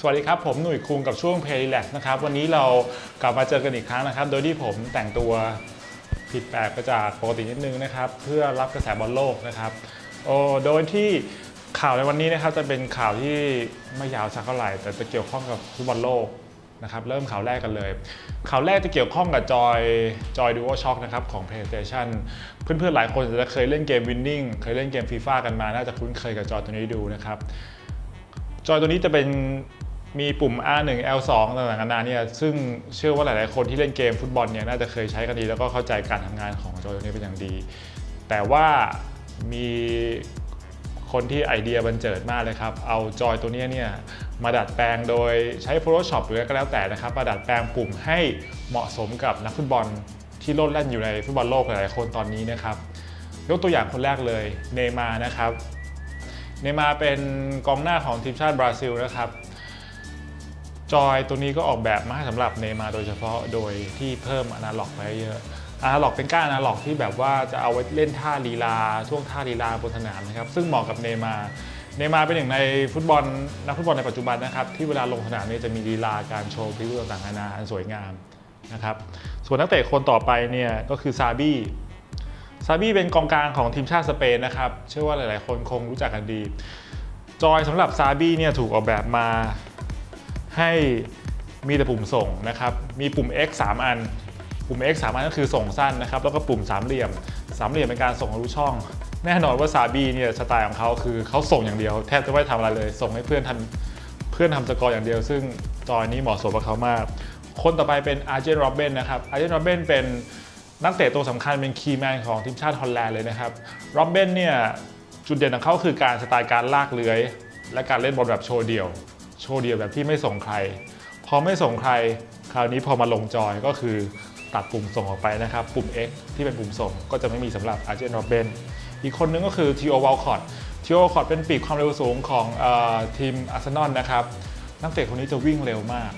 สวัสดีครับ ผมหนุ่ยคุงกับช่วง Play Relax นะครับ วันนี้เรากลับมาเจอกันอีกครั้งนะครับ โดยที่ผมแต่งตัวผิดแปลกไปจากปกตินิดนึงนะครับ เพื่อรับกระแสบอลโลกนะครับโอ้โดยที่ข่าวในวันนี้นะครับจะเป็นข่าวที่ไม่ยาวสักเท่าไหร่ แต่จะเกี่ยวข้องกับฟุตบอลโลกนะครับ เริ่มข่าวแรกกันเลย ข่าวแรกจะเกี่ยวข้องกับจอยจอย Duo Shock นะครับของ PlayStation เพื่อนๆหลายคนจะเคยเล่นเกม Winning เคยเล่นเกม FIFA กันมา น่าจะคุ้นเคยกับจอยตัวนี้ดูนะครับจอยตัวนี้จะเป็น มีปุ่ม R1 L2 ต่างๆนานาเนี่ยซึ่งเชื่อว่าหลายๆ คนที่เล่นเกมฟุตบอลเนี่ยน่าจะเคยใช้กันดีแล้วก็เข้าใจการทำงานของจอยตัวนี้เป็นอย่างดี แต่ว่ามีคนที่ไอเดียบันเจิดมากเลยครับ เอาจอยตัวนี้เนี่ยมาดัดแปลงโดยใช้ Photoshop หรือก็แล้วแต่นะครับ มาดัดแปลงปุ่มให้เหมาะสมกับนักฟุตบอลที่โลดแล่นอยู่ในฟุตบอลโลกหลายๆคนตอนนี้นะครับ ยกตัวอย่างคนแรกเลยเนมานะครับ เนย์มาเป็นกองหน้าของทีมชาติบราซิลนะครับ จอยตัวนี้ก็ออกแบบมาสำหรับเนมาโดยเฉพาะโดยที่เพิ่มอนาล็อกไว้เยอะอนาล็อกเป็นก้านอนาล็อกที่แบบว่าจะเอาไว้เล่นท่าลีลาช่วงท่าลีลาบนสนามนะครับซึ่งเหมาะกับเนมาเนมาเป็นหนึ่งในฟุตบอลนักฟุตบอลในปัจจุบันนะครับที่เวลาลงสนามเนี่ยจะมีลีลาการโชว์พลิ้วต่างๆนานาอันสวยงามนะครับส่วนนักเตะคนต่อไปเนี่ยก็คือซาบี้ซาบี้เป็นกองกลางของทีมชาติสเปนนะครับเชื่อว่าหลายๆ คนคงรู้จักกันดี จอยสำหรับซาบี้เนี่ยถูกออกแบบมา ให้มีแต่ปุ่มส่งนะครับ มีปุ่ม X 3 อัน ปุ่ม X 3 อันก็คือส่งสั้นนะครับ แล้วก็ปุ่มสามเหลี่ยม สามเหลี่ยมเป็นการส่งทะลุช่อง แน่นอนว่าซาบีเนี่ยสไตล์ของเขาคือเขาส่งอย่างเดียว แทบจะไม่ทำอะไรเลย ส่งให้เพื่อนทำเพื่อนทำสกอร์อย่างเดียว ซึ่งจอยนี้เหมาะสมกับเขามาก คนต่อไปเป็นอาร์เจนโรเบนนะครับ อาร์เจนโรเบนเป็นนักเตะตัวสำคัญเป็นคีย์แมนของทีมชาติฮอลแลนด์เลยนะครับโรเบนเนี่ยจุดเด่นของเขาคือการสไตล์การลากเลื้อย และการเล่นบอลแบบโชว์เดี่ยว โชว์เดียวแบบที่ไม่ส่งใคร พอไม่ส่งใคร คราวนี้พอมาลงจอยก็คือตัดปุ่มส่งออกไปนะครับ ปุ่ม X ที่เป็นปุ่มส่งก็จะไม่มีสำหรับอาร์เจนโรเบนอีกคนนึงก็คือทีโอวอลคอตทีโอวอลคอตเป็นปีกความเร็วสูงของออทีมอาร์เซนอลนะครับ นักเตะคนนี้จะวิ่งเร็วมาก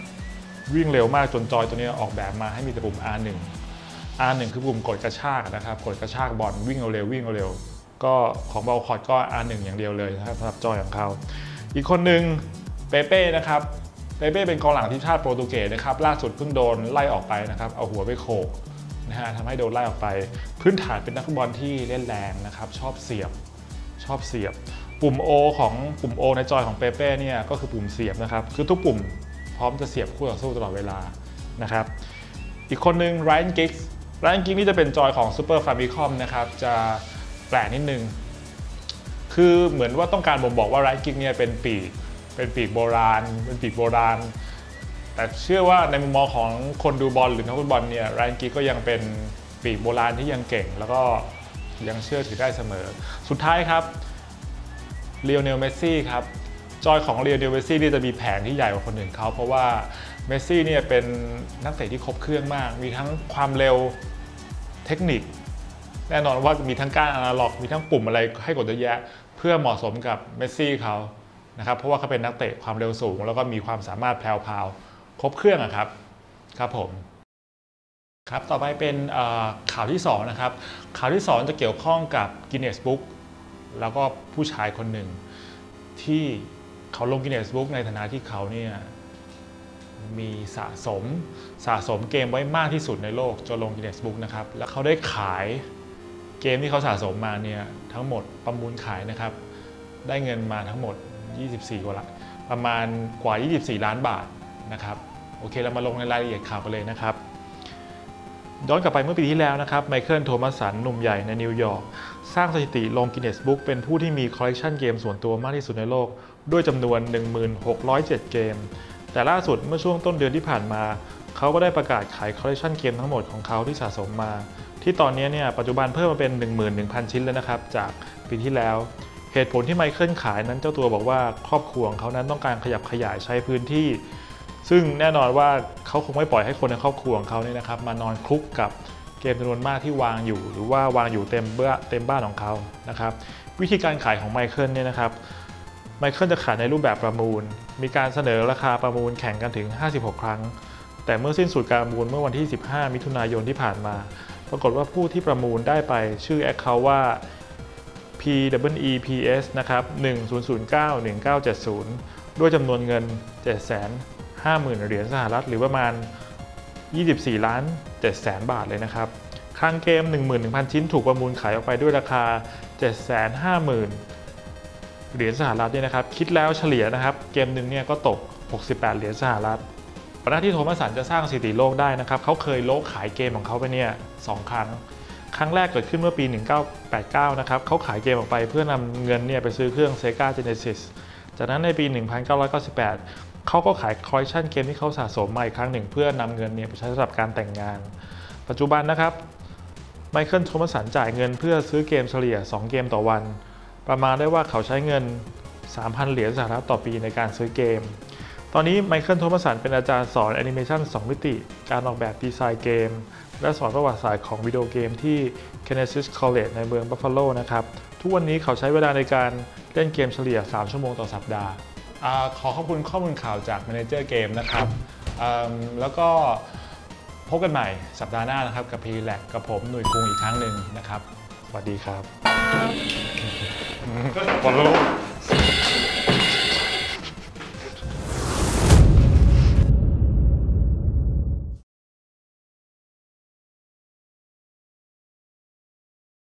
วิ่งเร็วมากจนจอยตัวนี้ออกแบบมาให้มีแต่ปุ่ม R1 R1 คือปุ่มกดกระชากนะครับ กดกระชากบอลวิ่งเร็ววิ่งเร็วก็ของบอลคอร์ดก็ R1 อย่างเดียวเลยนะครับสำหรับจอยของเขา อีกคนหนึ่ง เปเป้นะครับเปเป้เป็นกองหลังทีมชาติโปรตุเกสนะครับล่าสุดเพิ่งโดนไล่ออกไปนะครับเอาหัวไปโขกนะฮะทำให้โดนไล่ออกไป พื้นฐานเป็นนักฟุตบอลที่เล่นแรงนะครับชอบเสียบชอบเสียบ ปุ่ม O ของปุ่ม O ในจอยของเปเป้เนี่ยก็คือปุ่มเสียบนะครับคือทุกปุ่มพร้อมจะเสียบคู่ต่อสู้ตลอดเวลานะครับอีกคนนึงไรอันกิกส์ไรอันกิกนี่จะเป็นจอยของ Super Famicom นะครับจะแปลกนิดนึงคือเหมือนว่าต้องการบ่งบอกว่าไรอันกิกเนี่ยเป็นปีก เป็นปีกโบราณ เป็นปีกโบราณ แต่เชื่อว่าในมุมมองของคนดูบอลหรือนักฟุตบอลเนี่ยไรอันกิกก็ยังเป็นปีกโบราณที่ยังเก่ง แล้วก็ยังเชื่อถือได้เสมอ สุดท้ายครับเลียวเนลเมสซี่ครับจอยของเรียนเดลเมสซี่นี่จะมีแผงที่ใหญ่กว่าคนอื่นเขาเพราะว่าเมสซี่เนี่ยเป็นนักเตะที่ครบเครื่องมาก มีทั้งความเร็วเทคนิค แน่นอนว่ามีทั้งการอนาล็อก มีทั้งปุ่มอะไรให้กดเยอะแยะ เพื่อเหมาะสมกับเมสซี่เขา นะครับเพราะว่าเขาเป็นนักเตะความเร็วสูง แล้วก็มีความสามารถแพรวๆครบเครื่องอะครับครับผมครับต่อไปเป็นข่าวที่2นะครับข่าวที่ 2 จะเกี่ยวข้องกับ Guinness Book แล้วก็ผู้ชายคนหนึ่ง ที่เขาลงกินเนสบุ๊กในฐานะที่เขาเนี่ยมีสะสมสะสมเกมไว้มากที่สุดในโลกจนลงกินเนสบุ๊กนะครับแล้วเขาได้ขายเกมที่เขาสะสมมาเนี่ยทั้งหมดประมูลขายนะครับ ได้เงินมาทั้งหมด 24 กว่าละประมาณกว่า 24 ล้านบาทนะครับโอเคเรามาลงในรายละเอียดข่าวกันเลยนะครับย้อนกลับไปเมื่อปีที่แล้วนะครับไมเคิลโทมัสสันหนุ่มใหญ่ในนิวยอร์กสร้างสถิติลงกินเนสบุ๊กเป็นผู้ที่มีคอลเลกชันเกมส่วนตัวมากที่สุดในโลก ด้วยจำนวน 1607 เกม แต่ล่าสุดเมื่อช่วงต้นเดือนที่ผ่านมา เขาก็ได้ประกาศขายคอลเลกชันเกมทั้งหมดของเขาที่สะสมมา ที่ตอนนี้เนี่ยปัจจุบันเพิ่มมาเป็น 11,000 ชิ้นแล้วนะครับจากปีที่แล้ว เหตุผลที่ไมเคิลขายนั้นเจ้าตัวบอกว่าครอบครัวของเขานั้นต้องการขยับขยายใช้พื้นที่ ซึ่งแน่นอนว่าเขาคงไม่ปล่อยให้คนในครอบครัวของเขาเนี่ยนะครับ มานอนคลุกกับเกมจำนวนมากที่วางอยู่ หรือว่าวางอยู่เต็มเบ้อเต็มบ้านของเขานะครับวิธีการขายของไมเคิลเนี่ยนะครับไมเคิลจะขายในรูปแบบประมูล มีการเสนอราคาประมูลแข่งกันถึง 56 ครั้ง แต่เมื่อสิ้นสุดการประมูลเมื่อวันที่ 15 มิถุนายนที่ผ่านมา ปรากฏว่าผู้ที่ประมูลได้ไปชื่อแอคเคาท์ว่า p w e p s นะครับ1009 1970 ด้วยจำนวนเงิน 750,000 เหรียญสหรัฐ หรือประมาณ 24 ล้าน7แสนบาทเลยนะครับ คลังเกม 11,000 ชิ้นถูกประมูลขายออกไปด้วยราคา 750,000 เหรียญสหรัฐเนี่ยนะครับ คิดแล้วเฉลี่ยนะครับ เกมหนึ่งเนี่ยก็ตก 68 เหรียญสหรัฐก่อนหน้าที่โทมัสสันจะสร้างสถิติโลกได้นะครับ เขาเคยโลกขายเกมของเขาไปเนี่ยสองครั้ง ครั้งแรกเกิดขึ้นเมื่อปี 1989 นะครับเขาขายเกมออกไปเพื่อนำเงินเนี่ยไปซื้อเครื่อง Sega Genesis จากนั้นในปี 1998 เขาก็ขายคอลเลคชันเกมที่เขาสะสมมาอีกครั้งหนึ่ง เพื่อนำเงินเนี่ยไปใช้สำหรับการแต่งงาน ปัจจุบันนะครับไมเคิลโทมัสสันจ่ายเงินเพื่อซื้อเกมเฉลี่ย 2 เกมต่อวัน ประมาณได้ว่าเขาใช้เงิน 3,000 เหรียญสหรัฐต่อปีในการซื้อเกม ตอนนี้ไมเคิลโทมัสสันเป็นอาจารย์สอนแอนิเมชัน2 มิติ การออกแบบดีไซน์เกม และสอนประวัติศาสตร์ของวิดีโอเกมที่ Genesis College ในเมืองบัฟฟาโลนะครับ ทุกวันนี้เขาใช้เวลาในการเล่นเกมเฉลี่ย 3 ชั่วโมงต่อสัปดาห์อาขอขอบคุณข้อมูลข่าวจาก Manager Game นะครับอืมแล้วก็พบกันใหม่สัปดาห์หน้านะครับ กับพีแลกกับผมหนุ่ยกรุงอีกครั้งหนึ่งนะครับ สวัสดีครับบอลโลก